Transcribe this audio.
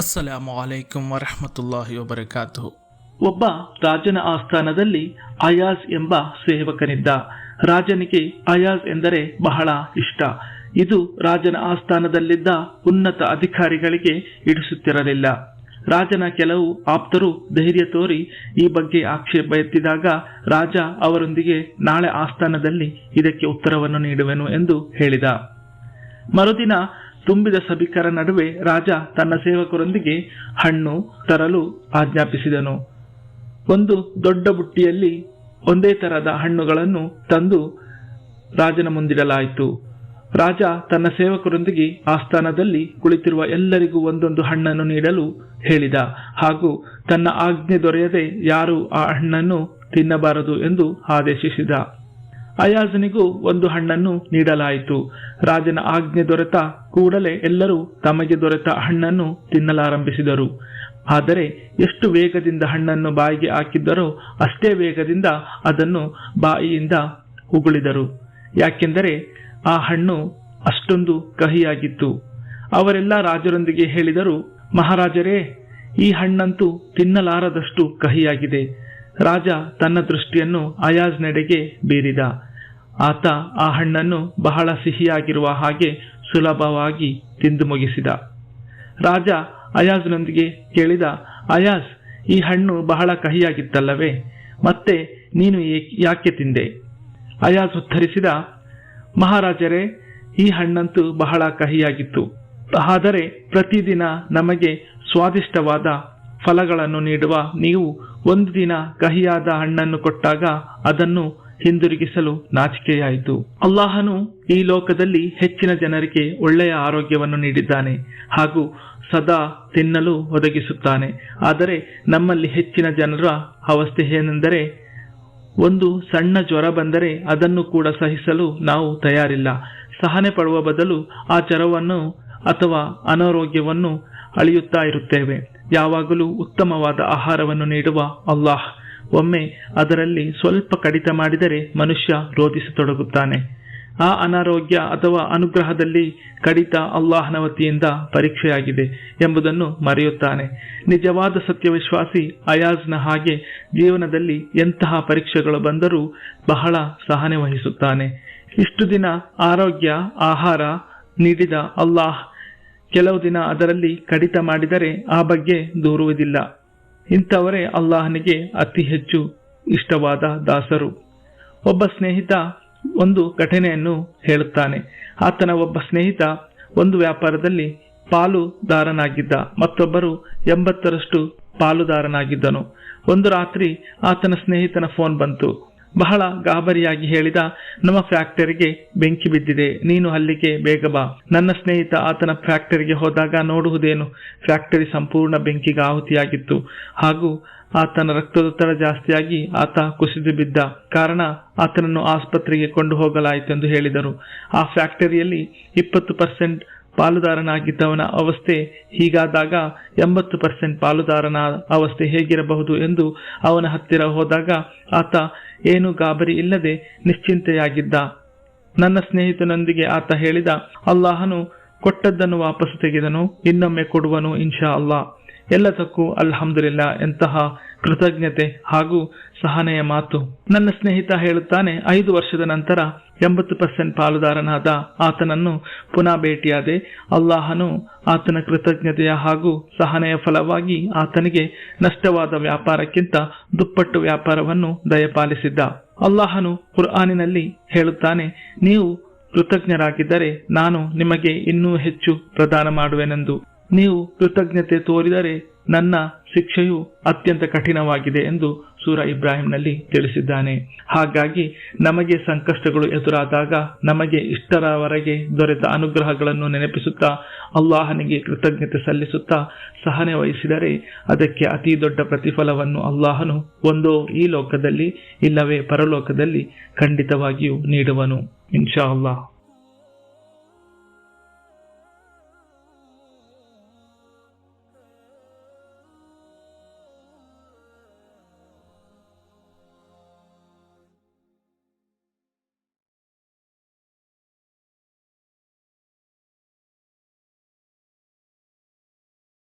ಅಸ್ಸಲಾಮು ಅಲೈಕುಂ ವರಹಮತುಲ್ಲಾಹಿ ವಬರಕಾತು ಒಬ್ಬ ರಾಜನ ಆಸ್ಥಾನದಲ್ಲಿ ಅಯಾಜ್ ಎಂಬ ಸೇವಕನಿದ್ದ. ರಾಜನಿಗೆ ಅಯಾಜ್ ಎಂದರೆ ಬಹಳ ಇಷ್ಟ. ಇದು ರಾಜನ ಆಸ್ಥಾನದಲ್ಲಿದ್ದ ಉನ್ನತ ಅಧಿಕಾರಿಗಳಿಗೆ ಇಡಿಸುತ್ತಿರಲಿಲ್ಲ ರಾಜನ ಕೆಲವು ಆಪ್ತರು ಧೈರ್ಯ ತೋರಿ ಈ ಬಗ್ಗೆ ಆಕ್ಷೇಪ ಎತ್ತಿದಾಗ ರಾಜ ಅವರೊಂದಿಗೆ, ನಾಳೆ ಆಸ್ಥಾನದಲ್ಲಿ ಇದಕ್ಕೆ ಉತ್ತರವನ್ನು ನೀಡುವೆನು ಎಂದು ಹೇಳಿದ. ಮರುದಿನ ತುಂಬಿದ ಸಭಿಕರ ನಡುವೆ ರಾಜ ತನ್ನ ಸೇವಕರೊಂದಿಗೆ ಹಣ್ಣು ತರಲು ಆಜ್ಞಾಪಿಸಿದನು. ಒಂದು ದೊಡ್ಡ ಬುಟ್ಟಿಯಲ್ಲಿ ಒಂದೇ ತರಹದ ಹಣ್ಣುಗಳನ್ನು ತಂದು ರಾಜನ ಮುಂದಿಡಲಾಯಿತು. ರಾಜ ತನ್ನ ಸೇವಕರೊಂದಿಗೆ ಆಸ್ಥಾನದಲ್ಲಿ ಕುಳಿತಿರುವ ಎಲ್ಲರಿಗೂ ಒಂದೊಂದು ಹಣ್ಣನ್ನು ನೀಡಲು ಹೇಳಿದ. ಹಾಗೂ ತನ್ನ ಆಜ್ಞೆ ದೊರೆಯದೆ ಯಾರು ಆ ಹಣ್ಣನ್ನು ತಿನ್ನಬಾರದು ಎಂದು ಆದೇಶಿಸಿದ. ಅಯಾಜನಿಗೂ ಒಂದು ಹಣ್ಣನ್ನು ನೀಡಲಾಯಿತು. ರಾಜನ ಆಜ್ಞೆ ದೊರೆತ ಕೂಡಲೇ ಎಲ್ಲರೂ ತಮಗೆ ದೊರೆತ ಹಣ್ಣನ್ನು ತಿನ್ನಲಾರಂಭಿಸಿದರು. ಆದರೆ ಎಷ್ಟು ವೇಗದಿಂದ ಹಣ್ಣನ್ನು ಬಾಯಿಗೆ ಹಾಕಿದ್ದರೋ ಅಷ್ಟೇ ವೇಗದಿಂದ ಅದನ್ನು ಬಾಯಿಯಿಂದ ಉಗುಳಿದರು. ಯಾಕೆಂದರೆ ಆ ಹಣ್ಣು ಅಷ್ಟೊಂದು ಕಹಿಯಾಗಿತ್ತು. ಅವರೆಲ್ಲ ರಾಜರೊಂದಿಗೆ ಹೇಳಿದರು, ಮಹಾರಾಜರೇ, ಈ ಹಣ್ಣಂತೂ ತಿನ್ನಲಾರದಷ್ಟು ಕಹಿಯಾಗಿದೆ. ರಾಜ ತನ್ನ ದೃಷ್ಟಿಯನ್ನು ಅಯಾಜ್ ನೆಡೆಗೆ ಬೀರಿದ. ಆತ ಆ ಹಣ್ಣನ್ನು ಬಹಳ ಸಿಹಿಯಾಗಿರುವ ಹಾಗೆ ಸುಲಭವಾಗಿ ತಿಂದು ಮುಗಿಸಿದ. ರಾಜ ಅಯಾಜ್ನೊಂದಿಗೆ ಕೇಳಿದ, ಅಯಾಜ್, ಈ ಹಣ್ಣು ಬಹಳ ಕಹಿಯಾಗಿತ್ತಲ್ಲವೇ? ಮತ್ತೆ ನೀನು ಯಾಕೆ ತಿಂದೆ? ಅಯಾಜ್ ಉತ್ತರಿಸಿದ, ಮಹಾರಾಜರೇ, ಈ ಹಣ್ಣಂತೂ ಬಹಳ ಕಹಿಯಾಗಿತ್ತು. ಆದರೆ ಪ್ರತಿದಿನ ನಮಗೆ ಸ್ವಾದಿಷ್ಟವಾದ ಫಲಗಳನ್ನು ನೀಡುವ ನೀವು ಒಂದು ದಿನ ಕಹಿಯಾದ ಹಣ್ಣನ್ನು ಕೊಟ್ಟಾಗ ಅದನ್ನು ಹಿಂದಿರುಗಿಸಲು ನಾಚಿಕೆಯಾಯಿತು. ಅಲ್ಲಾಹನು ಈ ಲೋಕದಲ್ಲಿ ಹೆಚ್ಚಿನ ಜನರಿಗೆ ಒಳ್ಳೆಯ ಆರೋಗ್ಯವನ್ನು ನೀಡಿದ್ದಾನೆ ಹಾಗೂ ಸದಾ ತಿನ್ನಲು ಒದಗಿಸುತ್ತಾನೆ. ಆದರೆ ನಮ್ಮಲ್ಲಿ ಹೆಚ್ಚಿನ ಜನರ ಅವಸ್ಥೆ ಏನೆಂದರೆ, ಒಂದು ಸಣ್ಣ ಜ್ವರ ಬಂದರೆ ಅದನ್ನು ಕೂಡ ಸಹಿಸಲು ನಾವು ತಯಾರಿಲ್ಲ. ಸಹನೆ ಪಡುವ ಬದಲು ಆ ಜ್ವರವನ್ನು ಅಥವಾ ಅನಾರೋಗ್ಯವನ್ನು ಅಳಿಯುತ್ತಾ ಇರುತ್ತೇವೆ. ಯಾವಾಗಲೂ ಉತ್ತಮವಾದ ಆಹಾರವನ್ನು ನೀಡುವ ಅಲ್ಲಾಹ್. ಒಮ್ಮೆ ಅದರಲ್ಲಿ ಸ್ವಲ್ಪ ಕಡಿತ ಮಾಡಿದರೆ ಮನುಷ್ಯ ರೋಧಿಸತೊಡಗುತ್ತಾನೆ. ಆ ಅನಾರೋಗ್ಯ ಅಥವಾ ಅನುಗ್ರಹದಲ್ಲಿ ಕಡಿತ ಅಲ್ಲಾಹನ ವತಿಯಿಂದ ಪರೀಕ್ಷೆಯಾಗಿದೆ ಎಂಬುದನ್ನು ಮರೆಯುತ್ತಾನೆ. ನಿಜವಾದ ಸತ್ಯವಿಶ್ವಾಸಿ ಅಯಾಜ್ನ ಹಾಗೆ ಜೀವನದಲ್ಲಿ ಎಂತಹ ಪರೀಕ್ಷೆಗಳು ಬಂದರೂ ಬಹಳ ಸಹನೆ ವಹಿಸುತ್ತಾನೆ. ಇಷ್ಟು ದಿನ ಆರೋಗ್ಯ, ಆಹಾರ ನೀಡಿದ ಅಲ್ಲಾಹ್ ಕೆಲವು ದಿನ ಅದರಲ್ಲಿ ಕಡಿತ ಮಾಡಿದರೆ ಆ ಬಗ್ಗೆ ದೂರುವುದಿಲ್ಲ. ಇಂಥವರೇ ಅಲ್ಲಾಹನಿಗೆ ಅತಿ ಹೆಚ್ಚು ಇಷ್ಟವಾದ ದಾಸರು. ಒಬ್ಬ ಸ್ನೇಹಿತ ಒಂದು ಘಟನೆಯನ್ನು ಹೇಳುತ್ತಾನೆ. ಆತನ ಒಬ್ಬ ಸ್ನೇಹಿತ ಒಂದು ವ್ಯಾಪಾರದಲ್ಲಿ ಪಾಲುದಾರನಾಗಿದ್ದ. ಮತ್ತೊಬ್ಬರು ಎಂಬತ್ತರಷ್ಟು ಪಾಲುದಾರನಾಗಿದ್ದನು. ಒಂದು ರಾತ್ರಿ ಆತನ ಸ್ನೇಹಿತನ ಫೋನ್ ಬಂತು. ಬಹಳ ಗಾಬರಿಯಾಗಿ ಹೇಳಿದ, ನಮ್ಮ ಫ್ಯಾಕ್ಟರಿಗೆ ಬೆಂಕಿ ಬಿದ್ದಿದೆ, ನೀನು ಅಲ್ಲಿಗೆ ಬೇಗ ಬಾ. ನನ್ನ ಸ್ನೇಹಿತ ಆತನ ಫ್ಯಾಕ್ಟರಿಗೆ ಹೋದಾಗ ನೋಡುವುದೇನು, ಫ್ಯಾಕ್ಟರಿ ಸಂಪೂರ್ಣ ಬೆಂಕಿಗೆ ಆಹುತಿಯಾಗಿತ್ತು. ಹಾಗೂ ಆತನ ರಕ್ತದೊತ್ತಡ ಜಾಸ್ತಿಯಾಗಿ ಆತ ಕುಸಿದು ಬಿದ್ದ ಕಾರಣ ಆತನನ್ನು ಆಸ್ಪತ್ರೆಗೆ ಕೊಂಡು ಹೋಗಲಾಯಿತೆಂದು ಹೇಳಿದರು. ಆ ಫ್ಯಾಕ್ಟರಿಯಲ್ಲಿ ಇಪ್ಪತ್ತು ಪರ್ಸೆಂಟ್ ಪಾಲುದಾರನಾಗಿದ್ದವನ ಅವಸ್ಥೆ ಹೀಗಾದಾಗ ಎಂಬತ್ತು ಪರ್ಸೆಂಟ್ ಪಾಲುದಾರನ ಅವಸ್ಥೆ ಹೇಗಿರಬಹುದು ಎಂದು ಅವನ ಹತ್ತಿರ ಹೋದಾಗ, ಆತ, ಏನು ಗಾಬರಿ ಇಲ್ಲದೆ ನಿಶ್ಚಿಂತೆಯಾಗಿದ್ದ. ನನ್ನ ಸ್ನೇಹಿತನೊಂದಿಗೆ ಆತ ಹೇಳಿದ, ಅಲ್ಲಾಹನು ಕೊಟ್ಟದ್ದನ್ನು ವಾಪಸ್ ತೆಗೆದನು, ಇನ್ನೊಮ್ಮೆ ಕೊಡುವನು, ಇನ್ಶಾ ಅಲ್ಲಾ ಎಲ್ಲದಕ್ಕೂ ಅಲ್ಹಮ್ದುಲಿಲ್ಲ ಎಂತಹ ಕೃತಜ್ಞತೆ ಹಾಗೂ ಸಹನೆಯ ಮಾತು. ನನ್ನ ಸ್ನೇಹಿತ ಹೇಳುತ್ತಾನೆ, ಐದು ವರ್ಷದ ನಂತರ ಎಂಬತ್ತು ಪರ್ಸೆಂಟ್ ಪಾಲುದಾರನಾದ ಆತನನ್ನು ಪುನಃ ಭೇಟಿಯಾದೆ, ಅಲ್ಲಾಹನು ಆತನ ಕೃತಜ್ಞತೆಯ ಹಾಗೂ ಸಹನೆಯ ಫಲವಾಗಿ ಆತನಿಗೆ ನಷ್ಟವಾದ ವ್ಯಾಪಾರಕ್ಕಿಂತ ದುಪ್ಪಟ್ಟು ವ್ಯಾಪಾರವನ್ನು ದಯಪಾಲಿಸಿದ್ದ. ಅಲ್ಲಾಹನು ಕುರ್ಆನಿನಲ್ಲಿ ಹೇಳುತ್ತಾನೆ, ನೀವು ಕೃತಜ್ಞರಾಗಿದ್ದರೆ ನಾನು ನಿಮಗೆ ಇನ್ನೂ ಹೆಚ್ಚು ಪ್ರದಾನ ಮಾಡುವೆನೆಂದು. ನೀವು ಕೃತಜ್ಞತೆ ತೋರಿದರೆ ನನ್ನ ಶಿಕ್ಷೆಯು ಅತ್ಯಂತ ಕಠಿಣವಾಗಿದೆ ಎಂದು ಸೂರ ಇಬ್ರಾಹಿಂನಲ್ಲಿ ತಿಳಿಸಿದ್ದಾನೆ. ಹಾಗಾಗಿ ನಮಗೆ ಸಂಕಷ್ಟಗಳು ಎದುರಾದಾಗ ನಮಗೆ ಇಷ್ಟರವರೆಗೆ ದೊರೆತ ಅನುಗ್ರಹಗಳನ್ನು ನೆನಪಿಸುತ್ತಾ, ಅಲ್ಲಾಹನಿಗೆ ಕೃತಜ್ಞತೆ ಸಲ್ಲಿಸುತ್ತಾ ಸಹನೆ ವಹಿಸಿದರೆ ಅದಕ್ಕೆ ಅತಿ ದೊಡ್ಡ ಪ್ರತಿಫಲವನ್ನು ಅಲ್ಲಾಹನು ಒಂದೋ ಈ ಲೋಕದಲ್ಲಿ, ಇಲ್ಲವೇ ಪರಲೋಕದಲ್ಲಿ ಖಂಡಿತವಾಗಿಯೂ ನೀಡುವನು. ಇನ್ಶಾ ಅಲ್ಲಾಹ್.